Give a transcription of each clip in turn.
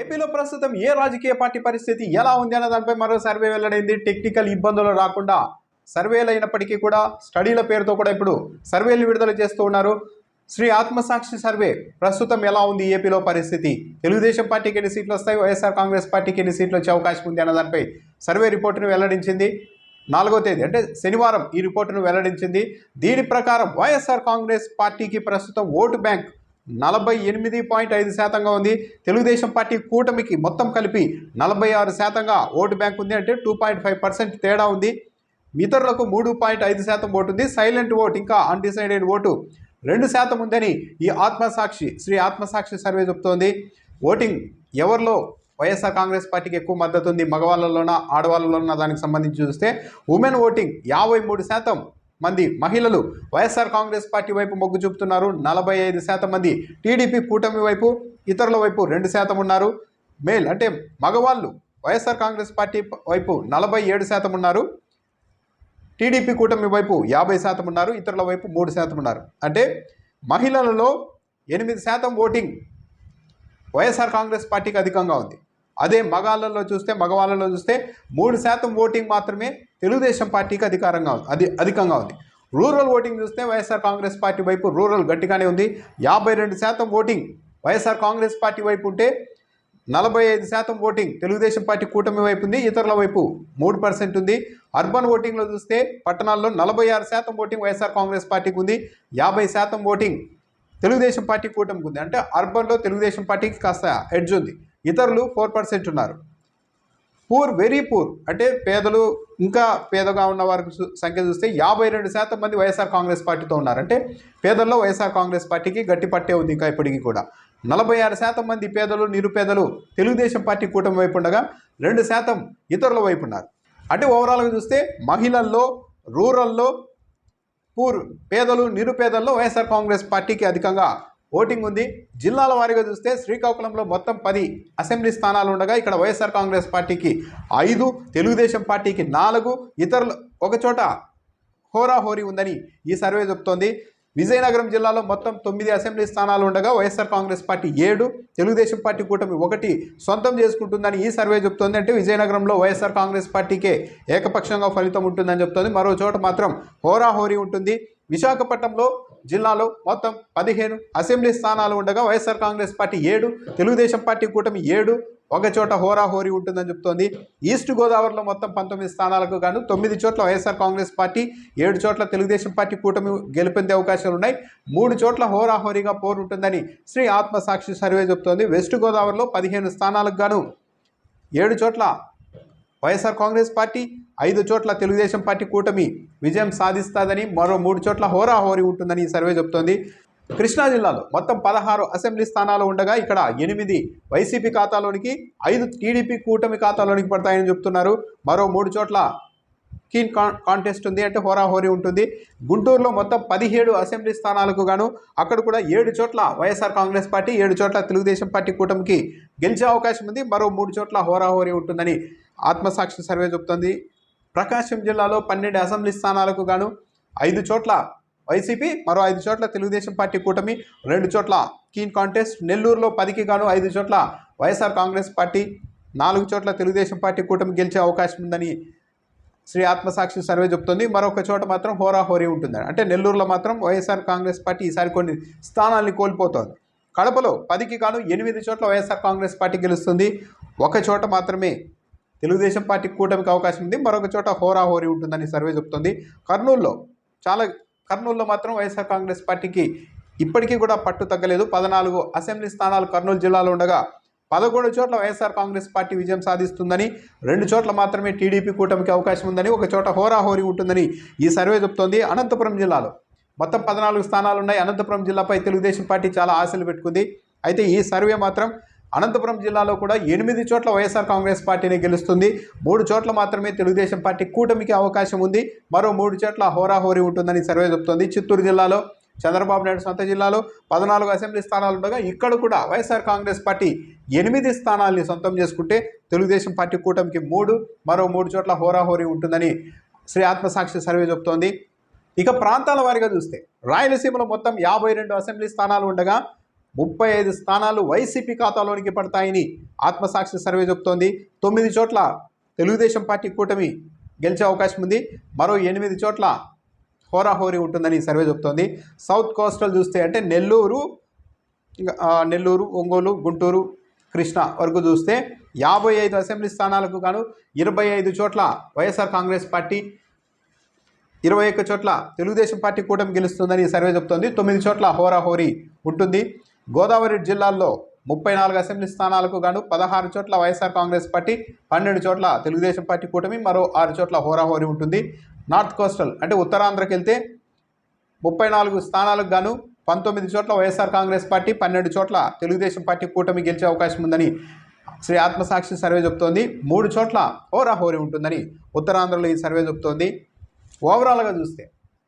ఏపీలో ప్రస్తుతం ఏ రాజకీయ పార్టీ పరిస్థితి ఎలా ఉంది అన్న దానిపై మరో సర్వే వెల్లడైంది. టెక్నికల్ ఇబ్బందులు రాకుండా సర్వేలు అయినప్పటికీ కూడా స్టడీల పేరుతో కూడా ఇప్పుడు సర్వేలు విడుదల చేస్తూ ఉన్నారు. శ్రీ ఆత్మసాక్షి సర్వే ప్రస్తుతం ఎలా ఉంది ఏపీలో పరిస్థితి? తెలుగుదేశం పార్టీకి ఎన్ని సీట్లు వస్తాయి? వైఎస్ఆర్ కాంగ్రెస్ పార్టీకి ఎన్ని సీట్లు వచ్చే అవకాశం ఉంది అన్న దానిపై సర్వే రిపోర్టును వెల్లడించింది. నాలుగో తేదీ అంటే శనివారం ఈ రిపోర్టును వెల్లడించింది. దీని ప్రకారం వైఎస్ఆర్ కాంగ్రెస్ పార్టీకి ప్రస్తుతం ఓటు బ్యాంక్ నలభై ఎనిమిది పాయింట్ ఐదు శాతంగా ఉంది. తెలుగుదేశం పార్టీ కూటమికి మొత్తం కలిపి నలభై ఆరు శాతంగా ఓటు బ్యాంక్ ఉంది అంటే టూ పాయింట్ ఫైవ్ పర్సెంట్ తేడా ఉంది. ఇతరులకు మూడు పాయింట్ ఐదు శాతం ఓటు ఉంది. సైలెంట్ ఓట్ ఇంకా అన్డిసైడెడ్ ఓటు రెండు శాతం ఉందని ఈ ఆత్మసాక్షి శ్రీ ఆత్మసాక్షి సర్వే చెప్తోంది. ఓటింగ్ ఎవరిలో? వైఎస్ఆర్ కాంగ్రెస్ పార్టీకి ఎక్కువ మద్దతు ఉంది. మగవాళ్ళలోనా ఆడవాళ్ళలోనా? దానికి సంబంధించి చూస్తే ఉమెన్ ఓటింగ్ యాభై మూడు శాతం మంది మహిళలు వైఎస్ఆర్ కాంగ్రెస్ పార్టీ వైపు మొగ్గు చూపుతున్నారు. నలభై ఐదు శాతం మంది టీడీపీ కూటమి వైపు ఇతరుల వైపు రెండు శాతం ఉన్నారు. మేల్ అంటే మగవాళ్ళు వైఎస్ఆర్ కాంగ్రెస్ పార్టీ వైపు నలభై ఏడు శాతం ఉన్నారు. టీడీపీ కూటమి వైపు యాభై శాతం ఉన్నారు. ఇతరుల వైపు మూడు శాతం ఉన్నారు. అంటే మహిళలలో ఎనిమిది శాతం ఓటింగ్ వైఎస్ఆర్ కాంగ్రెస్ పార్టీకి అధికంగా ఉంది. అదే మగాళ్ళలో చూస్తే మగవాళ్ళలో చూస్తే మూడు శాతం ఓటింగ్ మాత్రమే తెలుగుదేశం పార్టీకి అధికారంగా ఉంది. అది అధికంగా ఉంది. రూరల్ ఓటింగ్ చూస్తే వైఎస్ఆర్ కాంగ్రెస్ పార్టీ వైపు రూరల్ గట్టిగానే ఉంది. యాభై రెండు శాతం ఓటింగ్ వైఎస్ఆర్ కాంగ్రెస్ పార్టీ వైపు ఉంటే నలభై ఐదు శాతం ఓటింగ్ తెలుగుదేశం పార్టీ కూటమి వైపు ఉంది. ఇతరుల వైపు మూడు పర్సెంట్ ఉంది. అర్బన్ ఓటింగ్లో చూస్తే పట్టణాల్లో నలభై ఆరు శాతం ఓటింగ్ వైఎస్ఆర్ కాంగ్రెస్ పార్టీకి ఉంది. యాభై శాతం ఓటింగ్ తెలుగుదేశం పార్టీ కూటమికి ఉంది. అంటే అర్బన్లో తెలుగుదేశం పార్టీకి కాస్త ఎడ్జ్ ఉంది. ఇతరులు ఫోర్ పర్సెంట్ ఉన్నారు. పూర్ వెరీ పూర్ అంటే పేదలు ఇంకా పేదగా ఉన్న వారికి చూ- సంఖ్య చూస్తే యాభై రెండు శాతం మంది వైఎస్ఆర్ కాంగ్రెస్ పార్టీతో ఉన్నారు. అంటే పేదల్లో వైఎస్ఆర్ కాంగ్రెస్ పార్టీకి గట్టి పట్టే ఉంది ఇంకా ఇప్పటికీ కూడా. నలభై ఆరు శాతం మంది పేదలు నిరుపేదలు తెలుగుదేశం పార్టీ కూటమి వైపు ఉండగా రెండు శాతం ఇతరుల వైపు ఉన్నారు. అంటే ఓవరాల్గా చూస్తే మహిళల్లో రూరల్లో పూర్ పేదలు నిరుపేదల్లో వైఎస్ఆర్ కాంగ్రెస్ పార్టీకి అధికంగా ఓటింగ్ ఉంది. జిల్లాల వారీగా చూస్తే శ్రీకాకుళంలో మొత్తం పది అసెంబ్లీ స్థానాలు ఉండగా ఇక్కడ వైఎస్ఆర్ కాంగ్రెస్ పార్టీకి ఐదు తెలుగుదేశం పార్టీకి నాలుగు ఇతరులు ఒకచోట హోరాహోరీ ఉందని ఈ సర్వే చెప్తోంది. విజయనగరం జిల్లాలో మొత్తం తొమ్మిది అసెంబ్లీ స్థానాలు ఉండగా వైఎస్ఆర్ కాంగ్రెస్ పార్టీ ఏడు తెలుగుదేశం పార్టీ కూటమి ఒకటి సొంతం చేసుకుంటుందని ఈ సర్వే చెప్తోంది. అంటే విజయనగరంలో వైఎస్ఆర్ కాంగ్రెస్ పార్టీకే ఏకపక్షంగా ఫలితం ఉంటుందని చెప్తోంది. మరో చోట మాత్రం హోరాహోరీ ఉంటుంది. విశాఖపట్నంలో జిల్లాలో మొత్తం పదిహేను అసెంబ్లీ స్థానాలు ఉండగా వైఎస్ఆర్ కాంగ్రెస్ పార్టీ ఏడు తెలుగుదేశం పార్టీ కూటమి ఏడు ఒక చోట హోరాహోరీ ఉంటుందని చెప్తోంది. ఈస్ట్ గోదావరిలో మొత్తం పంతొమ్మిది స్థానాలకు గాను తొమ్మిది చోట్ల వైఎస్ఆర్ కాంగ్రెస్ పార్టీ ఏడు చోట్ల తెలుగుదేశం పార్టీ కూటమి గెలుపొందే అవకాశాలు ఉన్నాయి. మూడు చోట్ల హోరాహోరీగా పోరు ఉంటుందని శ్రీ ఆత్మసాక్షి సర్వే చెప్తోంది. వెస్ట్ గోదావరిలో పదిహేను స్థానాలకు గాను ఏడు చోట్ల వైఎస్ఆర్ కాంగ్రెస్ పార్టీ ఐదు చోట్ల తెలుగుదేశం పార్టీ కూటమి విజయం సాధిస్తుందని మరో మూడు చోట్ల హోరాహోరీ ఉంటుందని ఈ సర్వే చెబుతోంది. కృష్ణా జిల్లాలో మొత్తం పదహారు అసెంబ్లీ స్థానాలు ఉండగా ఇక్కడ ఎనిమిది వైసీపీ ఖాతాలోనికి ఐదు టీడీపీ కూటమి ఖాతాలోనికి పడతాయని చెప్తున్నారు మరో మూడు చోట్ల కీన్ కాన్ కాంటెస్ట్ ఉంది అంటే హోరాహోరీ ఉంటుంది. గుంటూరులో మొత్తం పదిహేడు అసెంబ్లీ స్థానాలకు గాను అక్కడ కూడా ఏడు చోట్ల వైఎస్ఆర్ కాంగ్రెస్ పార్టీ ఏడు చోట్ల తెలుగుదేశం పార్టీ కూటమికి గెలిచే అవకాశం ఉంది. మరో మూడు చోట్ల హోరాహోరీ ఉంటుందని ఆత్మసాక్షి సర్వే చెబుతోంది. ప్రకాశం జిల్లాలో పన్నెండు అసెంబ్లీ స్థానాలకు గాను ఐదు చోట్ల వైసీపీ మరో ఐదు చోట్ల తెలుగుదేశం పార్టీ కూటమి రెండు చోట్ల కీన్ కాంటెస్ట్ నెల్లూరులో పదికి గాను ఐదు చోట్ల వైఎస్ఆర్ కాంగ్రెస్ పార్టీ నాలుగు చోట్ల తెలుగుదేశం పార్టీ కూటమి గెలిచే అవకాశం ఉందని శ్రీ ఆత్మసాక్షి సర్వే చెప్తుంది. మరొక చోట మాత్రం హోరాహోరీ ఉంటుంది అంటే నెల్లూరులో మాత్రం వైఎస్ఆర్ కాంగ్రెస్ పార్టీ ఈసారి కొన్ని స్థానాల్ని కోల్పోతోంది. కడపలో పదికి గాను ఎనిమిది చోట్ల వైఎస్ఆర్ కాంగ్రెస్ పార్టీ గెలుస్తుంది. ఒక చోట మాత్రమే తెలుగుదేశం పార్టీ కూటమికి అవకాశం ఉంది. మరొక చోట హోరాహోరీ ఉంటుందని సర్వే చెప్తుంది కర్నూలులో చాలా కర్నూలులో మాత్రం వైఎస్ఆర్ కాంగ్రెస్ పార్టీకి ఇప్పటికీ కూడా పట్టు తగ్గలేదు. పద్నాలుగు అసెంబ్లీ స్థానాలు కర్నూలు జిల్లాలో ఉండగా పదకొండు చోట్ల వైఎస్ఆర్ కాంగ్రెస్ పార్టీ విజయం సాధిస్తుందని రెండు చోట్ల మాత్రమే టీడీపీ కూటమికి అవకాశం ఉందని ఒక చోట హోరాహోరీ ఉంటుందని ఈ సర్వే చెప్తోంది అనంతపురం జిల్లాలో మొత్తం పద్నాలుగు స్థానాలు ఉన్నాయి. అనంతపురం జిల్లాపై తెలుగుదేశం పార్టీ చాలా ఆశలు పెట్టుకుంది. అయితే ఈ సర్వే మాత్రం అనంతపురం జిల్లాలో కూడా ఎనిమిది చోట్ల వైఎస్ఆర్ కాంగ్రెస్ పార్టీని గెలుస్తుంది. మూడు చోట్ల మాత్రమే తెలుగుదేశం పార్టీ కూటమికి అవకాశం ఉంది. మరో మూడు చోట్ల హోరాహోరీ ఉంటుందని సర్వే చెప్తోంది. చిత్తూరు జిల్లాలో చంద్రబాబు నాయుడు సొంత జిల్లాలో పద్నాలుగు అసెంబ్లీ స్థానాలు ఉండగా ఇక్కడ కూడా వైఎస్ఆర్ కాంగ్రెస్ పార్టీ ఎనిమిది స్థానాల్ని సొంతం చేసుకుంటే తెలుగుదేశం పార్టీ కూటమికి మూడు మరో మూడు చోట్ల హోరాహోరీ ఉంటుందని శ్రీ ఆత్మసాక్షి సర్వే చెప్తోంది. ఇక ప్రాంతాల వారిగా చూస్తే రాయలసీమలో మొత్తం యాభై రెండు అసెంబ్లీ స్థానాలు ఉండగా ముప్పై ఐదు స్థానాలు వైసీపీ ఖాతాలోనికి పడతాయని ఆత్మసాక్షి సర్వే చెబుతోంది తొమ్మిది చోట్ల తెలుగుదేశం పార్టీ కూటమి గెలిచే అవకాశం ఉంది. మరో ఎనిమిది చోట్ల హోరాహోరీ ఉంటుందని సర్వే చెబుతోంది సౌత్ కోస్టల్ చూస్తే అంటే నెల్లూరు నెల్లూరు ఒంగోలు గుంటూరు కృష్ణ వరకు చూస్తే యాభై ఐదు అసెంబ్లీ స్థానాలకు గాను ఇరవై ఐదు చోట్ల వైఎస్ఆర్ కాంగ్రెస్ పార్టీ ఇరవై ఒక్క చోట్ల తెలుగుదేశం పార్టీ కూటమి గెలుస్తుందని సర్వే చెబుతోంది తొమ్మిది చోట్ల హోరాహోరీ ఉంటుంది. గోదావరి జిల్లాల్లో ముప్పై నాలుగు అసెంబ్లీ స్థానాలకు గాను పదహారు చోట్ల వైఎస్ఆర్ కాంగ్రెస్ పార్టీ పన్నెండు చోట్ల తెలుగుదేశం పార్టీ కూటమి మరో ఆరు చోట్ల హోరాహోరీ ఉంటుంది. నార్త్ కోస్టల్ అంటే ఉత్తరాంధ్రకి వెళ్తే ముప్పై నాలుగు స్థానాలకు గాను పంతొమ్మిది చోట్ల వైఎస్ఆర్ కాంగ్రెస్ పార్టీ పన్నెండు చోట్ల తెలుగుదేశం పార్టీ కూటమి గెలిచే అవకాశం ఉందని శ్రీ ఆత్మసాక్షి సర్వే చెబుతోంది మూడు చోట్ల హోరాహోరీ ఉంటుందని ఉత్తరాంధ్రలో ఈ సర్వే చెబుతోంది ఓవరాల్గా చూస్తే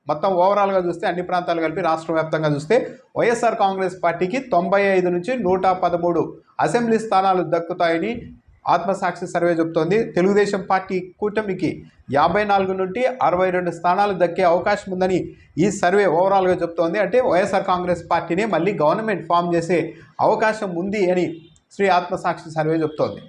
మొత్తం ఓవరాల్గా చూస్తే అన్ని ప్రాంతాలు కలిపి రాష్ట్ర వ్యాప్తంగా చూస్తే వైఎస్ఆర్ కాంగ్రెస్ పార్టీకి తొంభై ఐదు నుంచి నూట పదమూడు అసెంబ్లీ స్థానాలు దక్కుతాయని ఆత్మసాక్షి సర్వే చెబుతోంది తెలుగుదేశం పార్టీ కూటమికి యాభై నాలుగు నుండి అరవై రెండు స్థానాలు దక్కే అవకాశం ఉందని ఈ సర్వే ఓవరాల్గా చెబుతోంది అంటే వైఎస్ఆర్ కాంగ్రెస్ పార్టీని మళ్ళీ గవర్నమెంట్ ఫామ్ చేసే అవకాశం ఉంది అని శ్రీ ఆత్మసాక్షి సర్వే చెబుతోంది